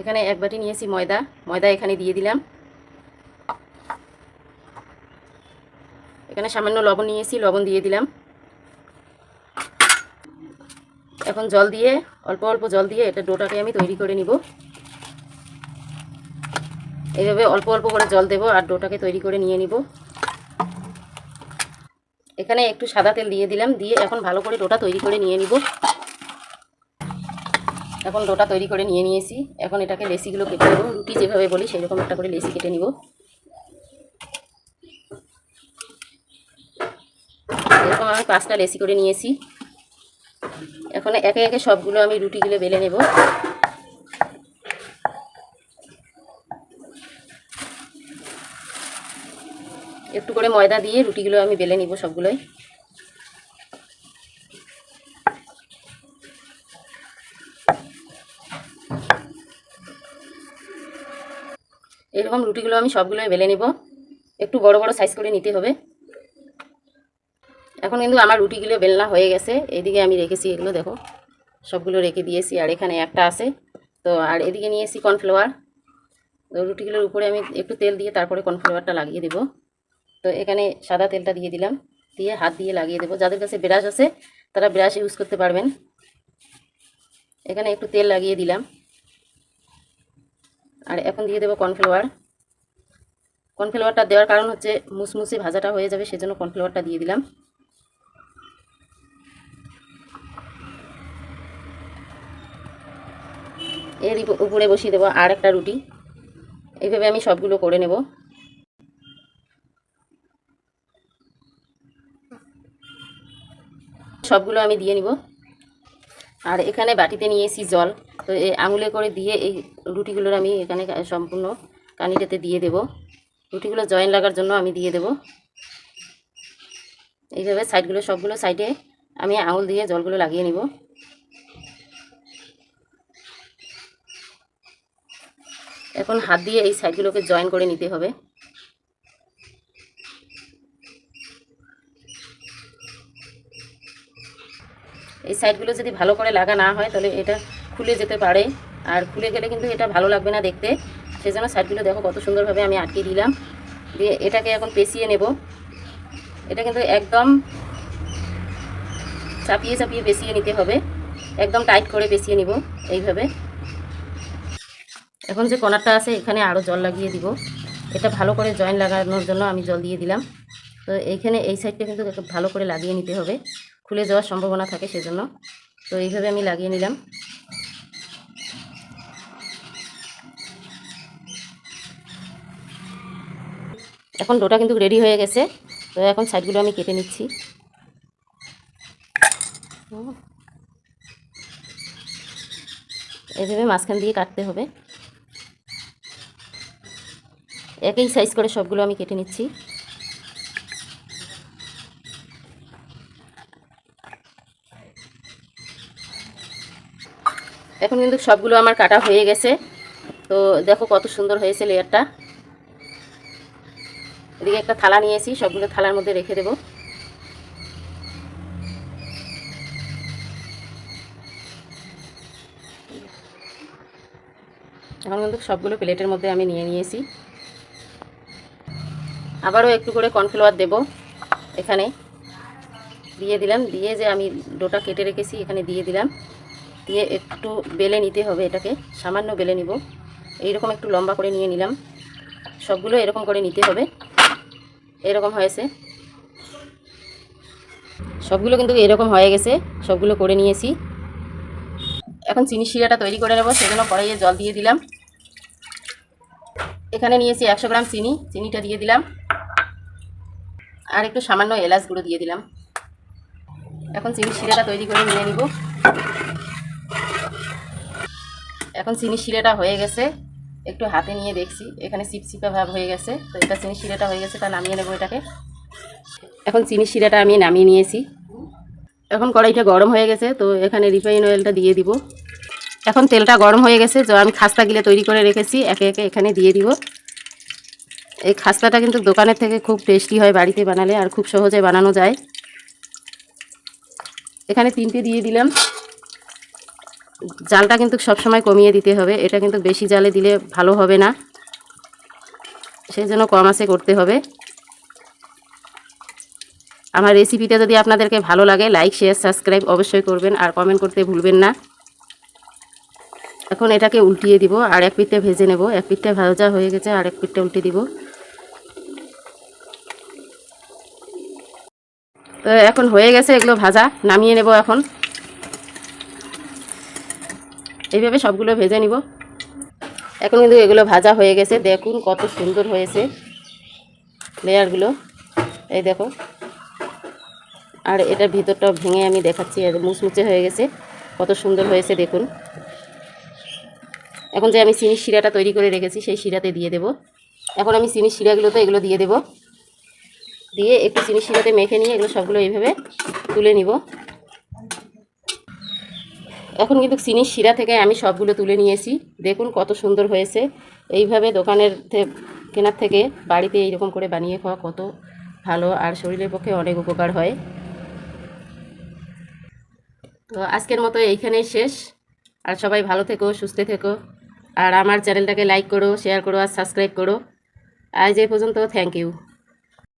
এখানে এক বাটি নিয়েছি ময়দা। ময়দা এখানে দিয়ে দিলাম। এখানে সামান্য লবণ নিয়েছি, লবণ দিয়ে দিলাম। এখন জল দিয়ে, অল্প অল্প জল দিয়ে এটা ডোটাকে আমি তৈরি করে নিব। এইভাবে অল্প অল্প করে জল দেব আর ডোটাকে তৈরি করে নিয়ে নিব। এখানে একটু সাদা তেল দিয়ে দিলাম, দিয়ে এখন ভালো করে ডোটা তৈরি করে নিয়ে নিব। এখন ডোটা তৈরি করে নিয়ে নিয়েছি। এখন এটাকে লেসিগুলো কেটে নেব। রুটি যেভাবে বলি সেই রকম একটা করে লেসি কেটে নিব। এরকম আমি পাঁচটা লেসি করে নিয়েছি। এখন একে একে সবগুলো আমি রুটিগুলো বেলে নেব। একটু করে ময়দা দিয়ে রুটিগুলো আমি বেলে নিব সবগুলোই। এরকম রুটিগুলো আমি সবগুলোই বেলে নেব। একটু বড় বড় সাইজ করে নিতে হবে। এখন কিন্তু আমার রুটিগুলো বেলনা হয়ে গেছে। এদিকে আমি রেখেছি এগুলো, দেখো। সবগুলো রেখে দিয়েছি, আর এখানে একটা আছে। তো, আর এদিকে নিয়েছি কর্নফ্লাওয়ার। তো, রুটিগুলোর উপরে আমি একটু তেল দিয়ে তারপরে কর্নফ্লাওয়ারটা লাগিয়ে দেব। তো, এখানে সাদা তেলটা দিয়ে দিলাম। দিয়ে হাত দিয়ে লাগিয়ে দেবো। যাদের কাছে ব্রাশ আছে, তারা ব্রাশ ইউজ করতে পারবেন। এখানে একটু তেল লাগিয়ে দিলাম। আর এখন দিয়ে দেবো কর্নফ্লাওয়ার। কর্নফ্লাওয়ারটা দেওয়ার কারণ হচ্ছে মুসমুসে ভাজাটা হয়ে যাবে, সেজন্য কর্নফ্লাওয়ারটা দিয়ে দিলাম। এর উপরে বসিয়ে দেবো আর একটা রুটি। এইভাবে আমি সবগুলো করে নেব। সবগুলো আমি দিয়ে নিব। আর এখানে বাটিতে নিয়েছি জল। তো এই আঙুলে করে দিয়ে এই রুটিগুলোর আমি এখানে সম্পূর্ণ কানিটাতে দিয়ে দেব। রুটিগুলো জয়েন লাগার জন্য আমি দিয়ে দেব। এইভাবে সাইডগুলো, সবগুলো সাইডে আমি আঙুল দিয়ে জলগুলো লাগিয়ে নিব। এখন হাত দিয়ে এই সাইডগুলোকে জয়েন করে নিতে হবে। এই সাইডগুলো যদি ভালো করে লাগা না হয়, তাহলে এটা খুলে যেতে পারে। আর খুলে গেলে কিন্তু এটা ভালো লাগবে না দেখতে। সেজন্য সাইডগুলো দেখো কত সুন্দরভাবে আমি আটকে দিলাম। দিয়ে এটাকে এখন পেঁচিয়ে নেব। এটা কিন্তু একদম চাপিয়ে চাপিয়ে পেঁচিয়ে নিতে হবে। একদম টাইট করে পেঁচিয়ে নিব এইভাবে। এখন যে কর্নারটা আছে, এখানে আরও জল লাগিয়ে দিব। এটা ভালো করে জয়েন লাগানোর জন্য আমি জল দিয়ে দিলাম। তো এইখানে এই সাইডটা কিন্তু ভালো করে লাগিয়ে নিতে হবে। খুলে যাওয়ার সম্ভাবনা থাকে সেজন্য। তো এইভাবে আমি লাগিয়ে নিলাম। এখন ডোটা কিন্তু রেডি হয়ে গেছে। তো এখন সাইডগুলো আমি কেটে নিচ্ছি। এইভাবে মাঝখান দিয়ে কাটতে হবে। একই সাইজ করে সবগুলো আমি কেটে নিচ্ছি। এখন কিন্তু সবগুলো আমার কাটা হয়ে গেছে। তো দেখো কত সুন্দর হয়েছে লেয়ারটা। এদিকে একটা থালা নিয়েছি, সবগুলো থালার মধ্যে রেখে দেব। এখন কিন্তু সবগুলো প্লেটের মধ্যে আমি নিয়ে নিয়েছি। আবারও একটু করে কর্নফ্লাওয়ার দেব এখানে। দিয়ে দিলাম, দিয়ে যে আমি ডোটা কেটে রেখেছি, এখানে দিয়ে দিলাম। দিয়ে একটু বেলে নিতে হবে এটাকে, সামান্য বেলে নিব। এইরকম একটু লম্বা করে নিয়ে নিলাম। সবগুলো এরকম করে নিতে হবে। এরকম হয়েছে। সবগুলো কিন্তু এরকম হয়ে গেছে, সবগুলো করে নিয়েছি। এখন চিনি শিরাটা তৈরি করে নেব, সেজন্য কড়াইয়ে জল দিয়ে দিলাম। এখানে নিয়েছি একশো গ্রাম চিনি, চিনিটা দিয়ে দিলাম। আর একটু সামান্য এলাচ গুঁড়ো দিয়ে দিলাম। এখন চিনি শিরাটা তৈরি করে নিয়ে নিব। এখন চিনি শিরাটা হয়ে গেছে। একটু হাতে নিয়ে দেখছি। এখানে চিপচিপা ভাব হয়ে গেছে। তো এটা চিনি শিরাটা হয়ে গেছে, তা নামিয়ে নেব এটাকে। এখন চিনি শিরাটা আমি নামিয়ে নিয়েছি। এখন কড়াইটা গরম হয়ে গেছে, তো এখানে রিফাইন অয়েলটা দিয়ে দিব। এখন তেলটা গরম হয়ে গেছে, তো আমি খাস্তা গিলে তৈরি করে রেখেছি। একে একে এখানে দিয়ে দিব। এই খাস্তাটা কিন্তু দোকানের থেকে খুব টেস্টি হয় বাড়িতে বানালে, আর খুব সহজে বানানো যায়। এখানে তিনটে দিয়ে দিলাম। জালটা কিন্তু সবসময় কমিয়ে দিতে হবে। এটা কিন্তু বেশি জালে দিলে ভালো হবে না। সেই জন্য কম আঁচে করতে হবে। আমার রেসিপিটা যদি আপনাদেরকে ভালো লাগে লাইক শেয়ার সাবস্ক্রাইব অবশ্যই করবেন আর কমেন্ট করতে ভুলবেন না। এখন এটাকে উল্টিয়ে দিব। আর এক পিঠটা ভেজে নেব। এক পিঠটা ভাজা হয়ে গেছে, আর এক পিঠটা উল্টে দিব। তো এখন হয়ে গেছে এগুলো ভাজা। নামিয়ে নেব এখন। এইভাবে সবগুলো ভেজে নিব। এখন কিন্তু এগুলো ভাজা হয়ে গেছে। দেখুন কত সুন্দর হয়েছে লেয়ারগুলো। এই দেখো। আর এটার ভিতরটা ভেঙে আমি দেখাচ্ছি মুচমুচে হয়ে গেছে। কত সুন্দর হয়েছে দেখুন। এখন যে আমি চিনির শিরাটা তৈরি করে রেখেছি, সেই শিরাতে দিয়ে দেব। এখন আমি চিনির শিরাগুলোতে এগুলো দিয়ে দেব। দিয়ে একটু চিনির শিরাতে মেখে নিয়ে এগুলো সবগুলো এইভাবে তুলে নিব। এখন কিন্তু চিনির শিরা থেকে আমি সবগুলো তুলে নিয়েছি। দেখুন কত সুন্দর হয়েছে। এইভাবে দোকানের কেনার থেকে বাড়িতে এইরকম করে বানিয়ে খাওয়া কত ভালো আর শরীরের পক্ষে অনেক উপকার হয়। তো আজকের মতো এইখানেই শেষ। আর সবাই ভালো থেকো, সুস্থ থেকো। আর আমার চ্যানেলটাকে লাইক করো, শেয়ার করো আর সাবস্ক্রাইব করো। আজ এই পর্যন্ত, থ্যাংক ইউ।